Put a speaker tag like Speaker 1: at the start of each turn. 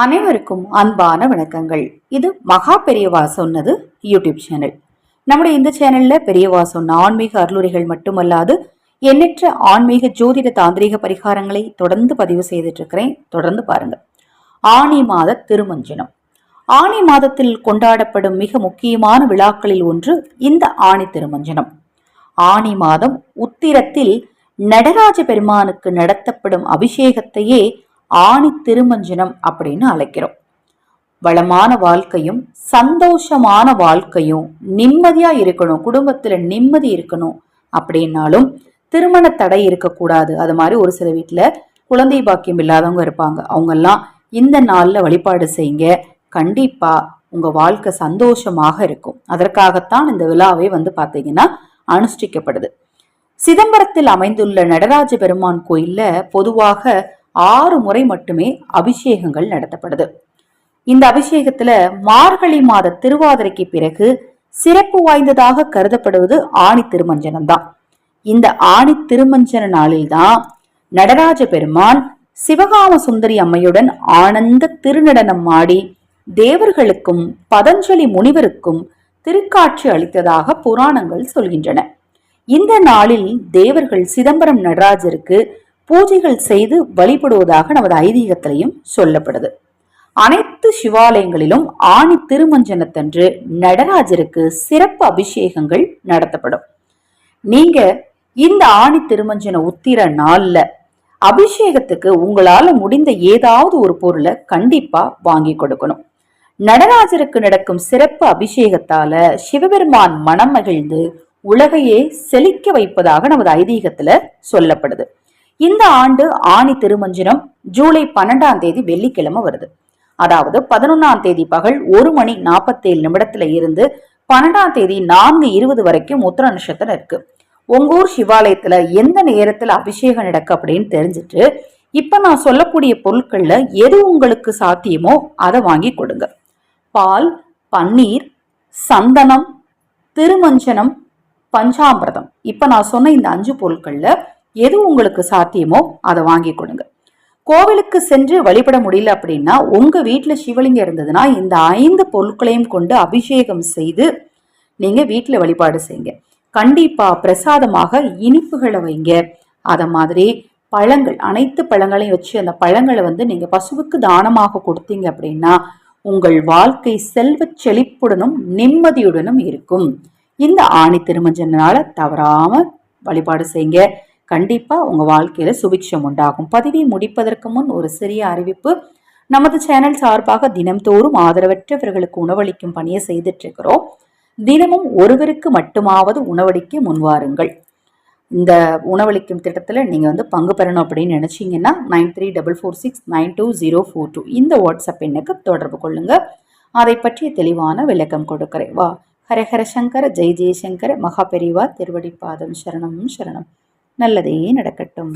Speaker 1: அனைவருக்கும் அன்பான வணக்கங்கள். இது மகா பெரியவா சொன்னது யூடியூப் சேனல். நம்முடைய இந்த சேனல்ல பெரியவா சொன்ன ஆன்மீக அருளுரைகள் மட்டுமல்லாது எண்ணற்ற ஆன்மீக ஜோதிட தாந்திரிக பரிகாரங்களை தொடர்ந்து பதிவு செய்துட்டு இருக்கிறேன் தொடர்ந்து பாருங்க. ஆணி மாத திருமஞ்சனம். ஆணி மாதத்தில் கொண்டாடப்படும் மிக முக்கியமான விழாக்களில் ஒன்று இந்த ஆணி திருமஞ்சனம். ஆணி மாதம் உத்திரத்தில் நடராஜ பெருமானுக்கு நடத்தப்படும் அபிஷேகத்தையே ஆணி திருமஞ்சனம் அப்படின்னு அழைக்கிறோம். வளமான வாழ்க்கையும் சந்தோஷமான வாழ்க்கையும் நிம்மதியா இருக்கணும். குடும்பத்துல நிம்மதி இருக்கணும் அப்படின்னாலும் திருமண தடை இருக்கக்கூடாது. அது மாதிரி ஒரு சில வீட்டுல குழந்தை பாக்கியம் இல்லாதவங்க இருப்பாங்க. அவங்கெல்லாம் இந்த நாள்ல வழிபாடு செய்யுங்க. கண்டிப்பா உங்க வாழ்க்கை சந்தோஷமாக இருக்கும். அதற்காகத்தான் இந்த விழாவே வந்து பாத்தீங்கன்னா அனுஷ்டிக்கப்படுது. சிதம்பரத்தில் அமைந்துள்ள நடராஜ பெருமான் கோயில்ல பொதுவாக ஆறு முறை மட்டுமே அபிஷேகங்கள் நடத்தப்படுது. இந்த அபிஷேகத்துல மார்கழி மாத திருவாதிரைக்கு பிறகு சிறப்பு வாய்ந்ததாக கருதப்படுவது ஆணி திருமஞ்சனம் தான். இந்த ஆணி திருமஞ்சன நாளில்தான் நடராஜ பெருமான் சிவகாம சுந்தரி அம்மையுடன் ஆனந்த திருநடனம் ஆடி தேவர்களுக்கும் பதஞ்சலி முனிவருக்கும் திருக்காட்சி அளித்ததாக புராணங்கள் சொல்கின்றன. இந்த நாளில் தேவர்கள் சிதம்பரம் நடராஜருக்கு பூஜைகள் செய்து வழிபடுவதாக நமது ஐதீகத்திலையும் சொல்லப்படுது. அனைத்து சிவாலயங்களிலும் ஆணி திருமஞ்சனத்தன்று நடராஜருக்கு சிறப்பு அபிஷேகங்கள் நடத்தப்படும். நீங்க இந்த ஆணி திருமஞ்சன உத்திர நாள்ல அபிஷேகத்துக்கு உங்களால முடிந்த ஏதாவது ஒரு பொருளை கண்டிப்பா வாங்கி கொடுக்கணும். நடராஜருக்கு நடக்கும் சிறப்பு அபிஷேகத்தால சிவபெருமான் மனம் மகிழ்ந்து உலகையே செழிக்க வைப்பதாக நமது ஐதீகத்துல சொல்லப்படுது. இந்த ஆண்டு ஆணி திருமஞ்சனம் ஜூலை பன்னெண்டாம் தேதி வெள்ளிக்கிழமை வருது. அதாவது பதினொன்னாம் தேதி பகல் ஒரு மணி நாற்பத்தேழு நிமிடத்துல இருந்து பன்னெண்டாம் தேதி நான்கு இருபது வரைக்கும் உத்தர நட்சத்திரம் இருக்கு. உங்க ஊர் சிவாலயத்துல எந்த நேரத்துல அபிஷேகம் நடக்கு அப்படின்னு தெரிஞ்சுட்டு இப்ப நான் சொல்லக்கூடிய பொருட்கள்ல எது உங்களுக்கு சாத்தியமோ அதை வாங்கி கொடுங்க. பால் பன்னீர் சந்தனம் திருமஞ்சனம் பஞ்சாமிரதம். இப்ப நான் சொன்ன இந்த அஞ்சு பொருட்கள்ல எது உங்களுக்கு சாத்தியமோ அதை வாங்கி கொடுங்க. கோவிலுக்கு சென்று வழிபட முடியல அப்படின்னா உங்க வீட்டில் சிவலிங்கம் இருந்ததுன்னா இந்த ஐந்து பொருட்களையும் கொண்டு அபிஷேகம் செய்து நீங்க வீட்டில் வழிபாடு செய்யுங்க. கண்டிப்பா பிரசாதமாக இனிப்புகளை வைங்க. அத மாதிரி பழங்கள் அனைத்து பழங்களையும் வச்சு அந்த பழங்களை வந்து நீங்க பசுவுக்கு தானமாக கொடுத்தீங்க அப்படின்னா உங்கள் வாழ்க்கை செல்வ செழிப்புடனும் நிம்மதியுடனும் இருக்கும். இந்த ஆணி திருமஞ்சனால தவறாம வழிபாடு செய்யுங்க. கண்டிப்பாக உங்கள் வாழ்க்கையில் சுபிக்ஷம் உண்டாகும். பதிவை முடிப்பதற்கு முன் ஒரு சிறிய அறிவிப்பு. நமது சேனல் சார்பாக தினம்தோறும் ஆதரவற்றவர்களுக்கு உணவளிக்கும் பணியை செய்துட்ருக்கிறோம் தினமும் ஒருவருக்கு மட்டுமாவது உணவளிக்க முன்வாருங்கள். இந்த உணவளிக்கும் திட்டத்தில் நீங்கள் வந்து பங்கு பெறணும் அப்படின்னு நினச்சிங்கன்னா nine three double four six nine two zero four two இந்த வாட்ஸ்அப் எண்ணுக்கு தொடர்பு கொள்ளுங்கள் அதை பற்றிய தெளிவான விளக்கம் கொடுக்கிறேன். வா. ஹரஹர சங்கர ஜெய் ஜெயசங்கர மகா பெரிவா திருவடிப்பாதம் சரணம் சரணம். நல்லதே நடக்கட்டும்.